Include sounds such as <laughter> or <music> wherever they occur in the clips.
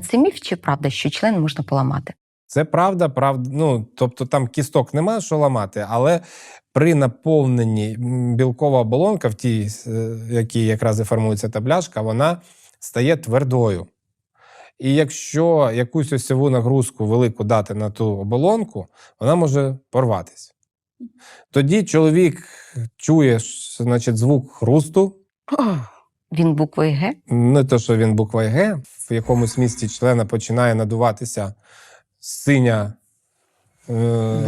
Це міф чи правда, що член можна поламати? Це правда, правда. Ну тобто там кісток немає що ламати, але при наповненні білкова оболонка, в тій, е, якій якраз і формується та бляшка, вона стає твердою. І якщо якусь осьову нагрузку велику дати на ту оболонку, вона може порватися. Тоді чоловік чує значить, звук хрусту, Він буквою Г. не то, що він буква Г, в якомусь місці члена починає надуватися синя е,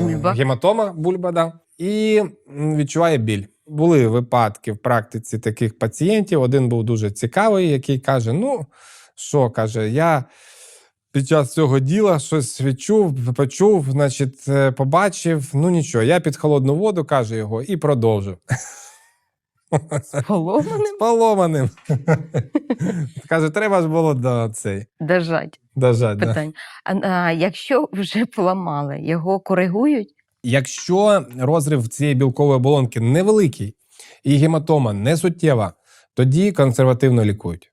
Бульба. гематома, бульба, да, і відчуває біль. Були випадки в практиці таких пацієнтів. Один був дуже цікавий, який каже: Ну, що каже, я під час цього діла щось відчув, почув, значить, е, побачив. Ну нічого, я під холодну воду, каже його, і продовжив. <laughs> Поломаним З поломаним. <laughs> Каже, треба ж було до цей. держать Дожать, да. А, а якщо вже поламали, його коригують? Якщо розрив цієї білкової оболонки невеликий і гематома не суттєва, тоді консервативно лікують.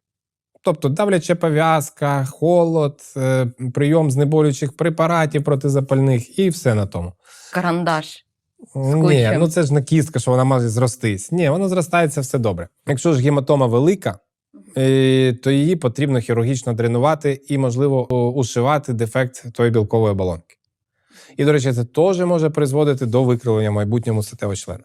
Тобто давляча пов'язка, холод, е, прийом знеболюючих препаратів протизапальних і все на тому. Карандаш. Ні, ну це ж не кістка, що вона може зростись. Ні, воно зростається все добре. Якщо ж гематома велика, е, то її потрібно хірургічно дренувати і, можливо, ушивати дефект тої білкової оболонки. І, до речі, це теж може призводити до викривлення в майбутньому статевого члена.